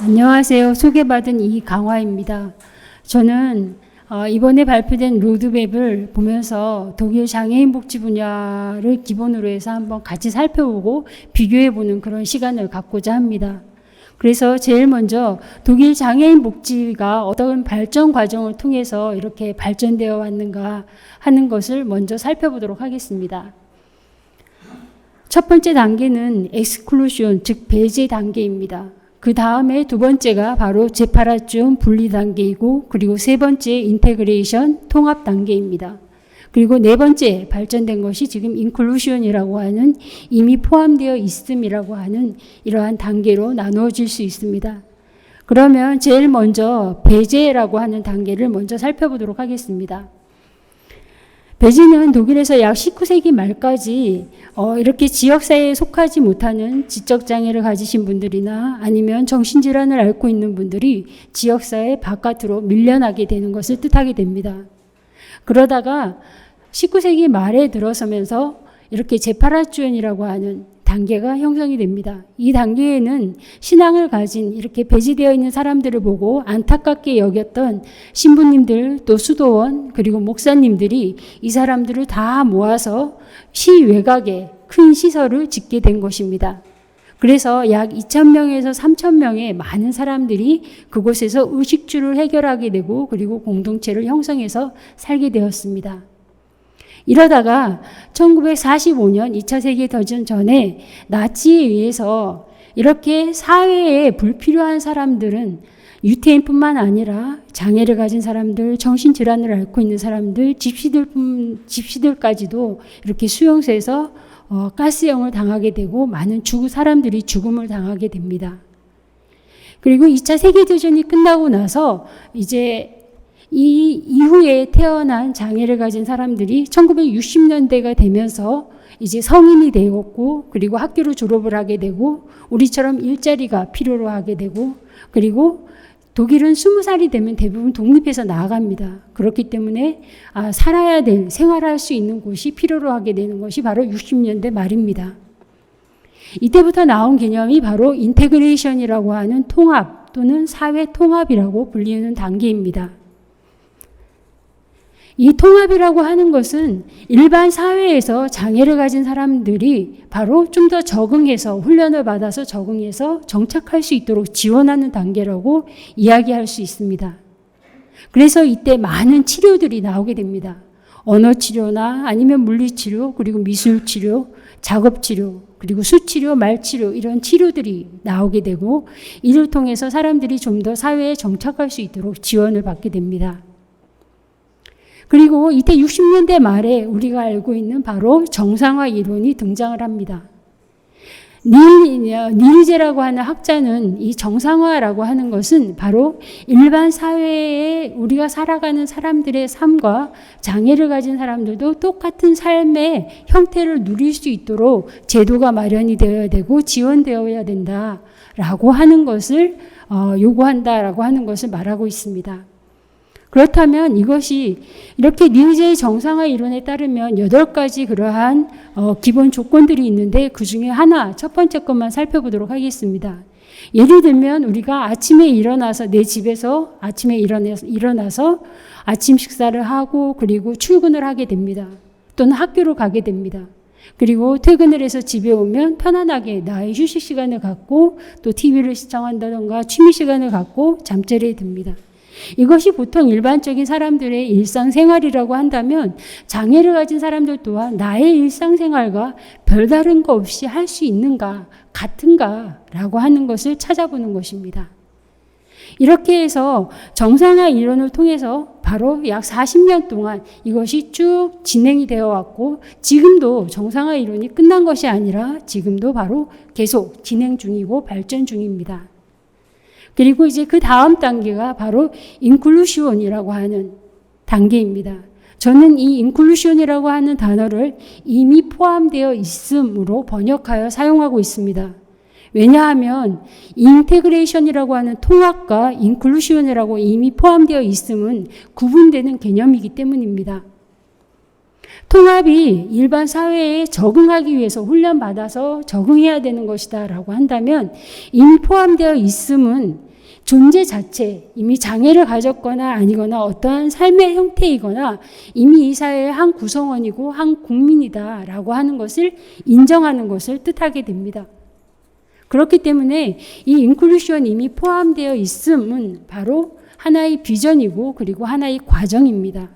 안녕하세요. 소개받은 이강화입니다. 저는 어, 이번에 발표된 로드맵을 보면서 독일 장애인 복지 분야를 기본으로 해서 한번 같이 살펴보고 비교해보는 그런 시간을 갖고자 합니다. 그래서 제일 먼저 독일 장애인 복지가 어떤 발전 과정을 통해서 이렇게 발전되어 왔는가 하는 것을 먼저 살펴보도록 하겠습니다. 첫 번째 단계는 엑스클루션, 즉 배제 단계입니다. 그 다음에 두 번째가 바로 제파라존 분리 단계이고 그리고 세 번째 인테그레이션 통합 단계입니다. 그리고 네 번째 발전된 것이 지금 인클루션이라고 하는 이미 포함되어 있음이라고 하는 이러한 단계로 나누어질 수 있습니다. 그러면 제일 먼저 배제라고 하는 단계를 먼저 살펴보도록 하겠습니다. 배제는 독일에서 약 19세기 말까지 어, 이렇게 지역사회에 속하지 못하는 지적장애를 가지신 분들이나 아니면 정신질환을 앓고 있는 분들이 지역사회 바깥으로 밀려나게 되는 것을 뜻하게 됩니다. 그러다가 19세기 말에 들어서면서 이렇게 제파라주연이라고 하는 단계가 형성이 됩니다. 이 단계에는 신앙을 가진 이렇게 배제되어 있는 사람들을 보고 안타깝게 여겼던 신부님들 또 수도원 그리고 목사님들이 이 사람들을 다 모아서 시 외곽에 큰 시설을 짓게 된 것입니다. 그래서 약 2,000명에서 3,000명의 많은 사람들이 그곳에서 의식주를 해결하게 되고 그리고 공동체를 형성해서 살게 되었습니다. 이러다가 1945년 2차 세계대전 전에 나치에 의해서 이렇게 사회에 불필요한 사람들은 유태인뿐만 아니라 장애를 가진 사람들, 정신질환을 앓고 있는 사람들, 집시들, 집시들까지도 이렇게 수용소에서 어, 가스형을 당하게 되고 많은 죽 사람들이 죽음을 당하게 됩니다. 그리고 2차 세계대전이 끝나고 나서 이제 이 이후에 태어난 장애를 가진 사람들이 1960년대가 되면서 이제 성인이 되었고 그리고 학교를 졸업을 하게 되고 우리처럼 일자리가 필요로 하게 되고 그리고 독일은 스무 살이 되면 대부분 독립해서 나아갑니다. 그렇기 때문에 아, 살아야 될 생활할 수 있는 곳이 필요로 하게 되는 것이 바로 60년대 말입니다. 이때부터 나온 개념이 바로 인테그레이션이라고 하는 통합 또는 사회 통합이라고 불리는 단계입니다. 이 통합이라고 하는 것은 일반 사회에서 장애를 가진 사람들이 바로 좀 더 적응해서 훈련을 받아서 적응해서 정착할 수 있도록 지원하는 단계라고 이야기할 수 있습니다. 그래서 이때 많은 치료들이 나오게 됩니다. 언어 치료나 아니면 물리 치료, 그리고 미술 치료, 작업 치료, 그리고 수치료, 말치료 이런 치료들이 나오게 되고 이를 통해서 사람들이 좀 더 사회에 정착할 수 있도록 지원을 받게 됩니다. 그리고 이때 60년대 말에 우리가 알고 있는 바로 정상화 이론이 등장을 합니다. 닐, 제라고 하는 학자는 이 정상화라고 하는 것은 바로 일반 사회에 우리가 살아가는 사람들의 삶과 장애를 가진 사람들도 똑같은 삶의 형태를 누릴 수 있도록 제도가 마련이 되어야 되고 지원되어야 된다라고 하는 것을 어, 요구한다라고 하는 것을 말하고 있습니다. 그렇다면 이것이 이렇게 니제의 정상화 이론에 따르면 여덟 가지 그러한 어, 기본 조건들이 있는데 그 중에 하나 첫 번째 것만 살펴보도록 하겠습니다. 예를 들면 우리가 아침에 일어나서 내 집에서 아침에 일어나서, 일어나서 아침 식사를 하고 그리고 출근을 하게 됩니다. 또는 학교로 가게 됩니다. 그리고 퇴근을 해서 집에 오면 편안하게 나의 휴식 시간을 갖고 또 TV를 시청한다던가 취미 시간을 갖고 잠자리에 듭니다. 이것이 보통 일반적인 사람들의 일상생활이라고 한다면 장애를 가진 사람들 또한 나의 일상생활과 별다른 거 없이 할 수 있는가, 같은가 라고 하는 것을 찾아보는 것입니다. 이렇게 해서 정상화 이론을 통해서 바로 약 40년 동안 이것이 쭉 진행이 되어 왔고 지금도 정상화 이론이 끝난 것이 아니라 지금도 바로 계속 진행 중이고 발전 중입니다. 그리고 이제 그 다음 단계가 바로 인클루시온이라고 하는 단계입니다. 저는 이 인클루시온이라고 하는 단어를 이미 포함되어 있음으로 번역하여 사용하고 있습니다. 왜냐하면 인테그레이션이라고 하는 통합과 인클루시온이라고 이미 포함되어 있음은 구분되는 개념이기 때문입니다. 통합이 일반 사회에 적응하기 위해서 훈련받아서 적응해야 되는 것이다 라고 한다면 이미 포함되어 있음은 존재 자체, 이미 장애를 가졌거나 아니거나 어떠한 삶의 형태이거나 이미 이 사회의 한 구성원이고 한 국민이다라고 하는 것을 인정하는 것을 뜻하게 됩니다. 그렇기 때문에 이 인클루션이 이미 포함되어 있음은 바로 하나의 비전이고 그리고 하나의 과정입니다.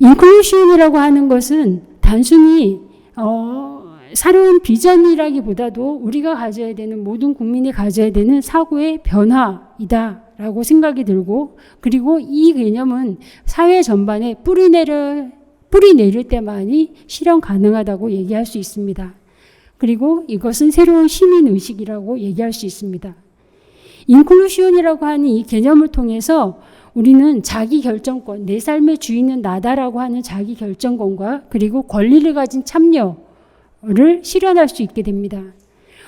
인클루션이라고 하는 것은 단순히 어, 새로운 비전이라기보다도 우리가 가져야 되는 모든 국민이 가져야 되는 사고의 변화이다라고 생각이 들고 그리고 이 개념은 사회 전반에 뿌리 내려 뿌리 내릴 때만이 실현 가능하다고 얘기할 수 있습니다. 그리고 이것은 새로운 시민 의식이라고 얘기할 수 있습니다. 인클루시온이라고 하는 이 개념을 통해서 우리는 자기 결정권, 내 삶의 주인은 나다라고 하는 자기 결정권과 그리고 권리를 가진 참여 를 실현할 수 있게 됩니다.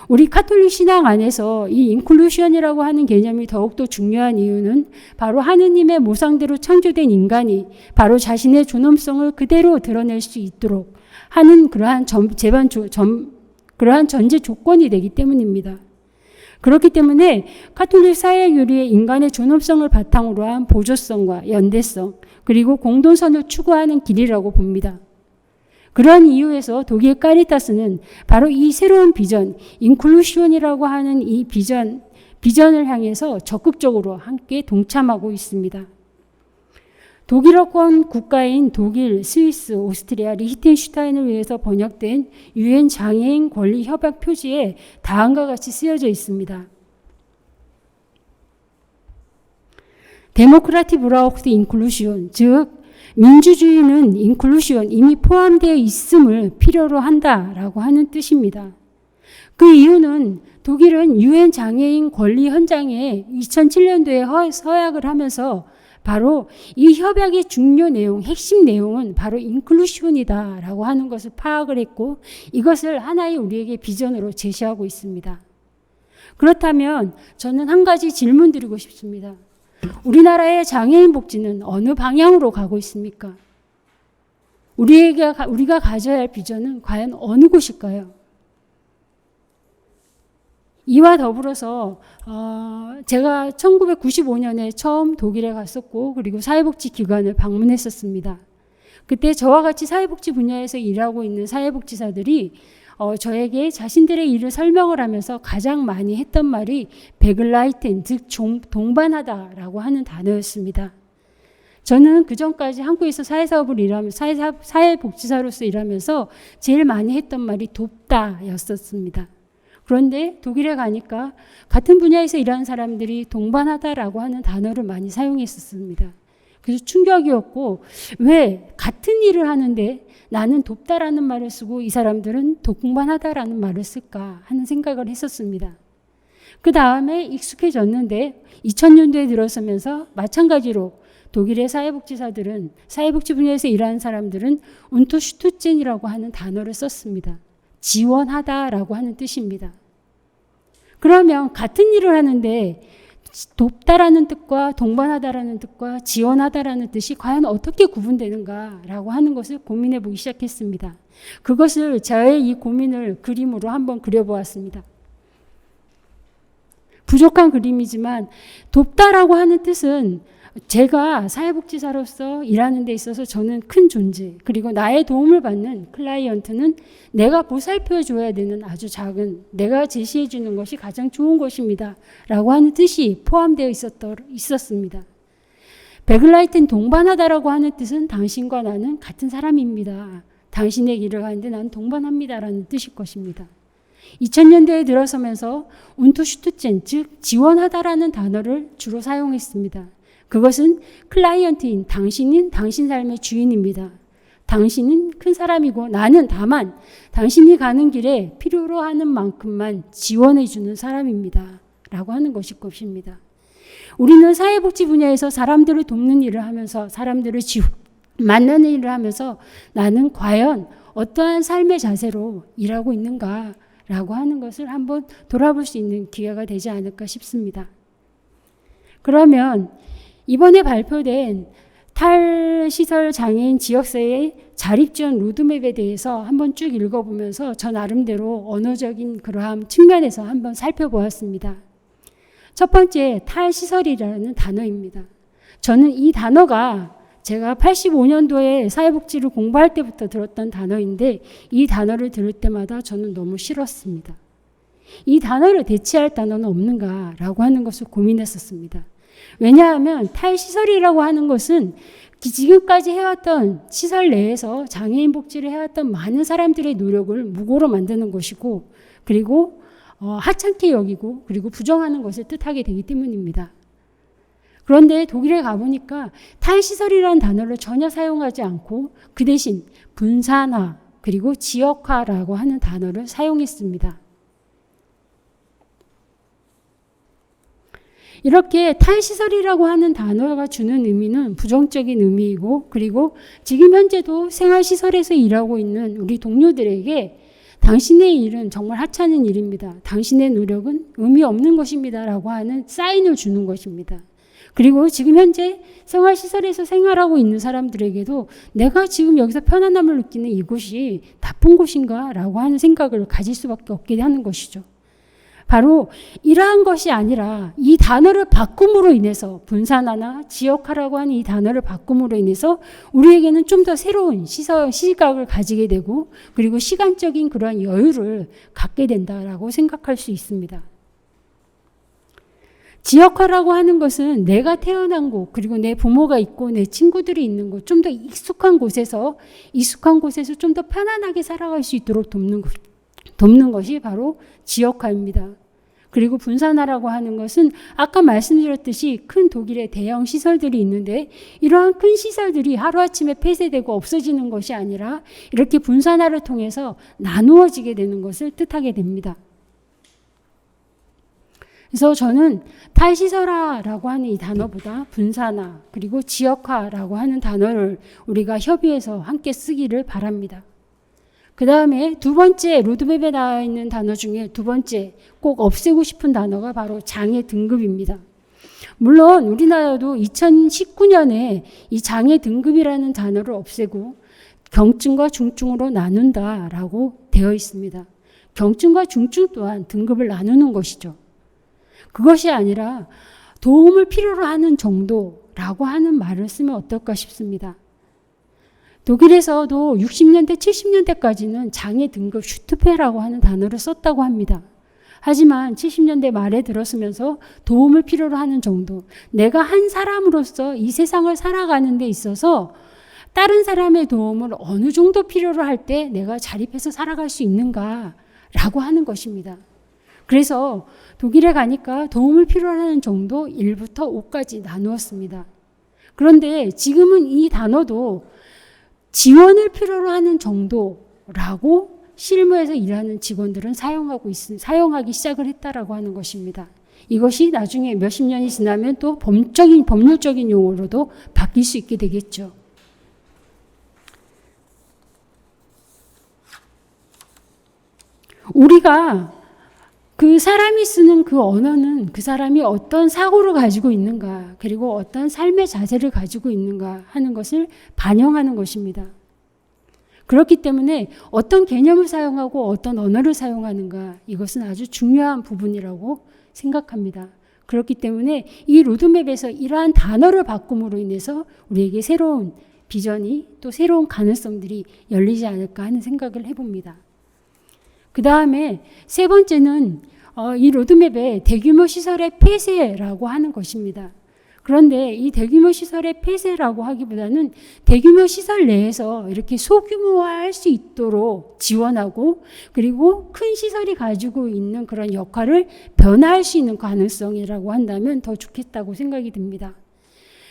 우리 카톨릭 신앙 안에서 이 인클루션이라고 하는 개념이 더욱더 중요한 이유는 바로 하느님의 모상대로 창조된 인간이 바로 자신의 존엄성을 그대로 드러낼 수 있도록 하는 그러한 전, 제반 조, 전, 그러한 전제 조건이 되기 때문입니다. 그렇기 때문에 카톨릭 사회 교리의 인간의 존엄성을 바탕으로 한 보조성과 연대성 그리고 공동선을 추구하는 길이라고 봅니다. 그러한 이유에서 독일 까리타스는 바로 이 새로운 비전, 인클루시온이라고 하는 이 비전, 비전을 향해서 적극적으로 함께 동참하고 있습니다. 독일어권 국가인 독일, 스위스, 오스트리아, 리히텐슈타인을 위해서 번역된 유엔 장애인 권리 협약 표지에 다음과 같이 쓰여져 있습니다. 데모크라티 브라우크스 인클루시온, 즉 민주주의는 인클루시온 이미 포함되어 있음을 필요로 한다라고 하는 뜻입니다. 그 이유는 독일은 유엔 장애인 권리 현장에 2007년도에 서약을 하면서 바로 이 협약의 중요 내용, 핵심 내용은 바로 인클루시온이다라고 하는 것을 파악을 했고 이것을 하나의 우리에게 비전으로 제시하고 있습니다. 그렇다면 저는 한 가지 질문 드리고 싶습니다. 우리나라의 장애인 복지는 어느 방향으로 가고 있습니까? 우리에게 우리가 가져야 할 비전은 과연 어느 곳일까요? 이와 더불어서 어, 제가 1995년에 처음 독일에 갔었고 그리고 사회복지 기관을 방문했었습니다. 그때 저와 같이 사회복지 분야에서 일하고 있는 사회복지사들이 어, 저에게 자신들의 일을 설명을 하면서 가장 많이 했던 말이 베글라이텐, 즉 동반하다라고 하는 단어였습니다. 저는 그 전까지 한국에서 사회사업을 일하면서 사회사, 사회복지사로서 일하면서 제일 많이 했던 말이 돕다였었습니다. 그런데 독일에 가니까 같은 분야에서 일하는 사람들이 동반하다라고 하는 단어를 많이 사용했었습니다. 그래서 충격이었고 왜 같은 일을 하는데 나는 돕다라는 말을 쓰고 이 사람들은 동반하다라는 말을 쓸까 하는 생각을 했었습니다. 그 다음에 익숙해졌는데 2000년도에 들어서면서 마찬가지로 독일의 사회복지사들은 사회복지 분야에서 일하는 사람들은 운토슈투젠이라고 하는 단어를 썼습니다. 지원하다라고 하는 뜻입니다. 그러면 같은 일을 하는데 돕다라는 뜻과 동반하다라는 뜻과 지원하다라는 뜻이 과연 어떻게 구분되는가라고 하는 것을 고민해 보기 시작했습니다. 그것을 저의 이 고민을 그림으로 한번 그려보았습니다. 부족한 그림이지만 돕다라고 하는 뜻은 제가 사회복지사로서 일하는 데 있어서 저는 큰 존재, 그리고 나의 도움을 받는 클라이언트는 내가 보살펴 줘야 되는 아주 작은, 내가 제시해 주는 것이 가장 좋은 것입니다. 라고 하는 뜻이 포함되어 있었더, 있었습니다. 베글라이튼 동반하다라고 하는 뜻은 당신과 나는 같은 사람입니다. 당신의 길을 가는데 나는 동반합니다라는 뜻일 것입니다. 2000년대에 들어서면서 운토슈트젠, 즉 지원하다라는 단어를 주로 사용했습니다. 그것은 클라이언트인 당신은 당신 삶의 주인입니다. 당신은 큰 사람이고 나는 다만 당신이 가는 길에 필요로 하는 만큼만 지원해 주는 사람입니다. 라고 하는 것일 것입니다. 우리는 사회복지 분야에서 사람들을 돕는 일을 하면서 사람들을 지 만나는 일을 하면서 나는 과연 어떠한 삶의 자세로 일하고 있는가 라고 하는 것을 한번 돌아볼 수 있는 기회가 되지 않을까 싶습니다. 그러면 이번에 발표된 탈시설 장애인 지역사회 자립 지원 로드맵에 대해서 한번 쭉 읽어보면서 저 나름대로 언어적인 그러한 측면에서 한번 살펴보았습니다. 첫 번째, 탈시설이라는 단어입니다. 저는 이 단어가 제가 85년도에 사회복지를 공부할 때부터 들었던 단어인데 이 단어를 들을 때마다 저는 너무 싫었습니다. 이 단어를 대체할 단어는 없는가라고 하는 것을 고민했었습니다. 왜냐하면 탈시설이라고 하는 것은 지금까지 해왔던 시설 내에서 장애인 복지를 해왔던 많은 사람들의 노력을 무고로 만드는 것이고 그리고 어, 하찮게 여기고 그리고 부정하는 것을 뜻하게 되기 때문입니다. 그런데 독일에 가보니까 탈시설이라는 단어를 전혀 사용하지 않고 그 대신 분산화 그리고 지역화라고 하는 단어를 사용했습니다. 이렇게 탈시설이라고 하는 단어가 주는 의미는 부정적인 의미이고 그리고 지금 현재도 생활시설에서 일하고 있는 우리 동료들에게 당신의 일은 정말 하찮은 일입니다. 당신의 노력은 의미 없는 것입니다. 라고 하는 사인을 주는 것입니다. 그리고 지금 현재 생활시설에서 생활하고 있는 사람들에게도 내가 지금 여기서 편안함을 느끼는 이곳이 나쁜 곳인가? 라고 하는 생각을 가질 수밖에 없게 하는 것이죠. 바로 이러한 것이 아니라 이 단어를 바꿈으로 인해서 분산화나 지역화라고 하는 이 단어를 바꿈으로 인해서 우리에게는 좀 더 새로운 시선, 시각을 가지게 되고 그리고 시간적인 그러한 여유를 갖게 된다라고 생각할 수 있습니다. 지역화라고 하는 것은 내가 태어난 곳, 그리고 내 부모가 있고 내 친구들이 있는 곳, 좀 더 익숙한 곳에서, 익숙한 곳에서 좀 더 편안하게 살아갈 수 있도록 돕는 것, 돕는 것이 바로 지역화입니다. 그리고 분산화라고 하는 것은 아까 말씀드렸듯이 큰 독일의 대형 시설들이 있는데 이러한 큰 시설들이 하루아침에 폐쇄되고 없어지는 것이 아니라 이렇게 분산화를 통해서 나누어지게 되는 것을 뜻하게 됩니다. 그래서 저는 탈시설화라고 하는 이 단어보다 분산화 그리고 지역화라고 하는 단어를 우리가 협의해서 함께 쓰기를 바랍니다. 그 다음에 두 번째 로드맵에 나와 있는 단어 중에 두 번째 꼭 없애고 싶은 단어가 바로 장애 등급입니다. 물론 우리나라도 2019년에 이 장애 등급이라는 단어를 없애고 경증과 중증으로 나눈다라고 되어 있습니다. 경증과 중증 또한 등급을 나누는 것이죠. 그것이 아니라 도움을 필요로 하는 정도라고 하는 말을 쓰면 어떨까 싶습니다. 독일에서도 60년대, 70년대까지는 장애 등급 슈트페라고 하는 단어를 썼다고 합니다. 하지만 70년대 말에 들었으면서 도움을 필요로 하는 정도, 내가 한 사람으로서 이 세상을 살아가는 데 있어서 다른 사람의 도움을 어느 정도 필요로 할 때 내가 자립해서 살아갈 수 있는가라고 하는 것입니다. 그래서 독일에 가니까 도움을 필요로 하는 정도 1부터 5까지 나누었습니다. 그런데 지금은 이 단어도 지원을 필요로 하는 정도라고 실무에서 일하는 직원들은 사용하고 있, 사용하기 시작을 했다라고 하는 것입니다. 이것이 나중에 몇십 년이 지나면 또 법적인, 법률적인 용어로도 바뀔 수 있게 되겠죠. 우리가 그 사람이 쓰는 그 언어는 그 사람이 어떤 사고를 가지고 있는가, 그리고 어떤 삶의 자세를 가지고 있는가 하는 것을 반영하는 것입니다. 그렇기 때문에 어떤 개념을 사용하고 어떤 언어를 사용하는가, 이것은 아주 중요한 부분이라고 생각합니다. 그렇기 때문에 이 로드맵에서 이러한 단어를 바꿈으로 인해서 우리에게 새로운 비전이 또 새로운 가능성들이 열리지 않을까 하는 생각을 해봅니다. 그 다음에 세 번째는 어, 이 로드맵에 대규모 시설의 폐쇄라고 하는 것입니다. 그런데 이 대규모 시설의 폐쇄라고 하기보다는 대규모 시설 내에서 이렇게 소규모화할 수 있도록 지원하고 그리고 큰 시설이 가지고 있는 그런 역할을 변화할 수 있는 가능성이라고 한다면 더 좋겠다고 생각이 듭니다.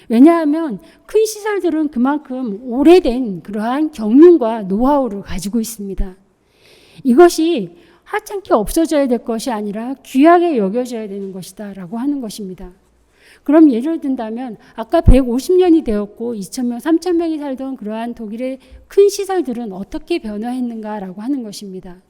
왜냐하면 큰 시설들은 그만큼 오래된 그러한 경륜과 노하우를 가지고 있습니다. 이것이 하찮게 없어져야 될 것이 아니라 귀하게 여겨져야 되는 것이다 라고 하는 것입니다. 그럼 예를 든다면 아까 150년이 되었고 2천명, 3천명이 살던 그러한 독일의 큰 시설들은 어떻게 변화했는가라고 하는 것입니다.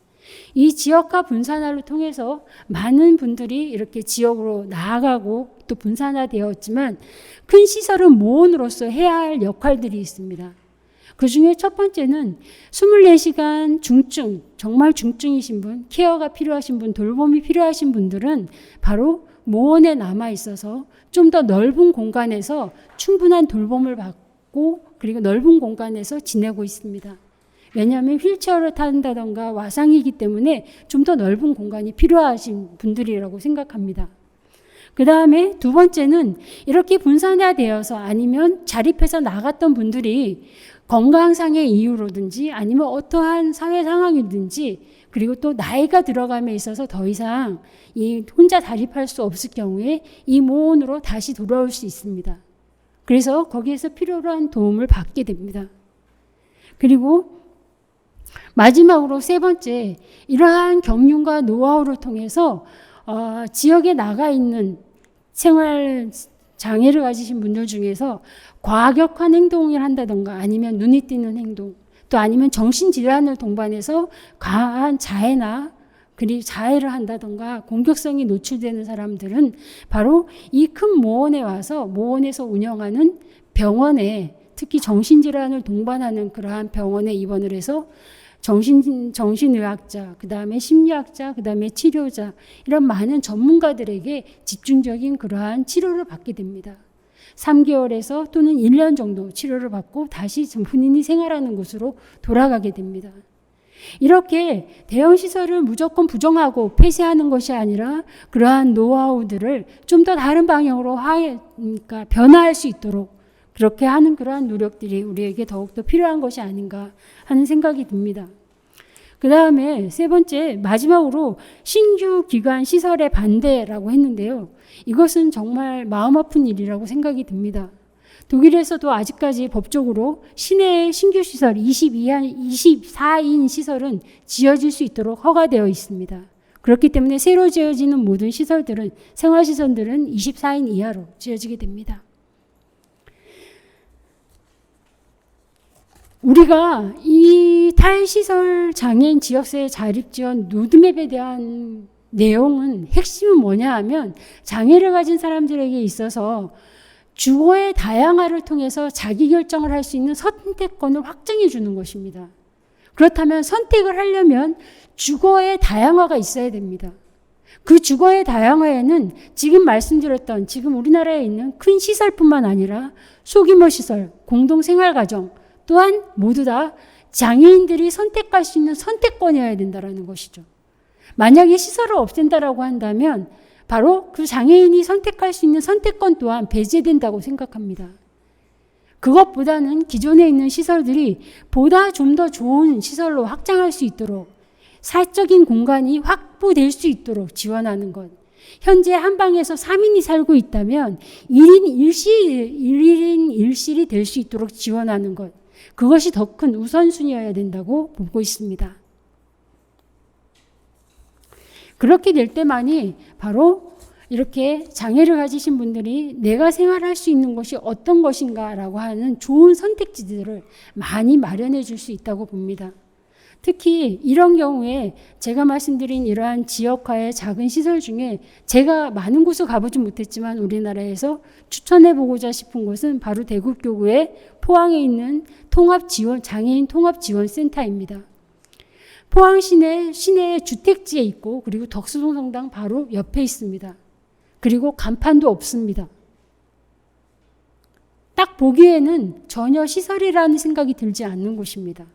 이 지역화 분산화를 통해서 많은 분들이 이렇게 지역으로 나아가고 또 분산화되었지만 큰 시설은 모원으로서 해야 할 역할들이 있습니다. 그 중에 첫 번째는 24시간 중증, 정말 중증이신 분, 케어가 필요하신 분, 돌봄이 필요하신 분들은 바로 모원에 남아 있어서 좀 더 넓은 공간에서 충분한 돌봄을 받고 그리고 넓은 공간에서 지내고 있습니다. 왜냐하면 휠체어를 탄다던가 와상이기 때문에 좀 더 넓은 공간이 필요하신 분들이라고 생각합니다. 그 다음에 두 번째는 이렇게 분산화되어서 아니면 자립해서 나갔던 분들이 건강상의 이유로든지 아니면 어떠한 사회 상황이든지 그리고 또 나이가 들어감에 있어서 더 이상 이 혼자 자립할 수 없을 경우에 이 모원으로 다시 돌아올 수 있습니다. 그래서 거기에서 필요로 한 도움을 받게 됩니다. 그리고 마지막으로 세 번째, 이러한 경륜과 노하우를 통해서 어, 지역에 나가 있는 생활 장애를 가지신 분들 중에서 과격한 행동을 한다던가 아니면 눈이 띄는 행동, 또 아니면 정신질환을 동반해서 과한 자해나 그리고 자해를 한다던가 공격성이 노출되는 사람들은 바로 이 큰 모원에 와서 모원에서 운영하는 병원에 특히 정신질환을 동반하는 그러한 병원에 입원을 해서 정신 정신의학자, 그 다음에 심리학자, 그 다음에 치료자 이런 많은 전문가들에게 집중적인 그러한 치료를 받게 됩니다. 3개월에서 또는 1년 정도 치료를 받고 다시 본인이 생활하는 곳으로 돌아가게 됩니다. 이렇게 대형 시설을 무조건 부정하고 폐쇄하는 것이 아니라 그러한 노하우들을 좀 더 다른 방향으로 화, 그러니까 변화할 수 있도록 그렇게 하는 그러한 노력들이 우리에게 더욱더 필요한 것이 아닌가 하는 생각이 듭니다. 그 다음에 세 번째, 마지막으로 신규 기관 시설의 반대라고 했는데요. 이것은 정말 마음 아픈 일이라고 생각이 듭니다. 독일에서도 아직까지 법적으로 시내의 신규 시설 22인, 24인 시설은 지어질 수 있도록 허가되어 있습니다. 그렇기 때문에 새로 지어지는 모든 시설들은 생활시설들은 24인 이하로 지어지게 됩니다. 우리가 이 탈시설 장애인 지역사회 자립지원 로드맵에 대한 내용은 핵심은 뭐냐 하면 장애를 가진 사람들에게 있어서 주거의 다양화를 통해서 자기 결정을 할 수 있는 선택권을 확정해 주는 것입니다. 그렇다면 선택을 하려면 주거의 다양화가 있어야 됩니다. 그 주거의 다양화에는 지금 말씀드렸던 지금 우리나라에 있는 큰 시설뿐만 아니라 소규모 시설, 공동생활가정, 또한 모두 다 장애인들이 선택할 수 있는 선택권이어야 된다는 것이죠. 만약에 시설을 없앤다라고 한다면 바로 그 장애인이 선택할 수 있는 선택권 또한 배제된다고 생각합니다. 그것보다는 기존에 있는 시설들이 보다 좀 더 좋은 시설로 확장할 수 있도록 사적인 공간이 확보될 수 있도록 지원하는 것. 현재 한 방에서 3인이 살고 있다면 1인 1실, 1인 1실이 될 수 있도록 지원하는 것. 그것이 더 큰 우선순위여야 된다고 보고 있습니다. 그렇게 될 때만이 바로 이렇게 장애를 가지신 분들이 내가 생활할 수 있는 것이 어떤 것인가라고 하는 좋은 선택지들을 많이 마련해 줄 수 있다고 봅니다. 특히 이런 경우에 제가 말씀드린 이러한 지역화의 작은 시설 중에 제가 많은 곳을 가보지 못했지만 우리나라에서 추천해 보고자 싶은 곳은 바로 대구교구의 포항에 있는 통합 지원 장애인 통합 지원 센터입니다. 포항 시내 시내 주택지에 있고 그리고 덕수동 성당 바로 옆에 있습니다. 그리고 간판도 없습니다. 딱 보기에는 전혀 시설이라는 생각이 들지 않는 곳입니다.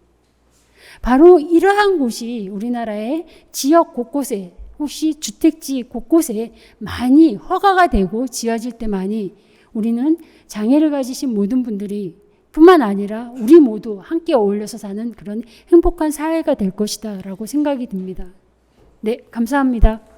바로 이러한 곳이 우리나라의 지역 곳곳에 혹시 주택지 곳곳에 많이 허가가 되고 지어질 때만이 우리는 장애를 가지신 모든 분들이 뿐만 아니라 우리 모두 함께 어울려서 사는 그런 행복한 사회가 될 것이다 라고 생각이 듭니다. 네, 감사합니다.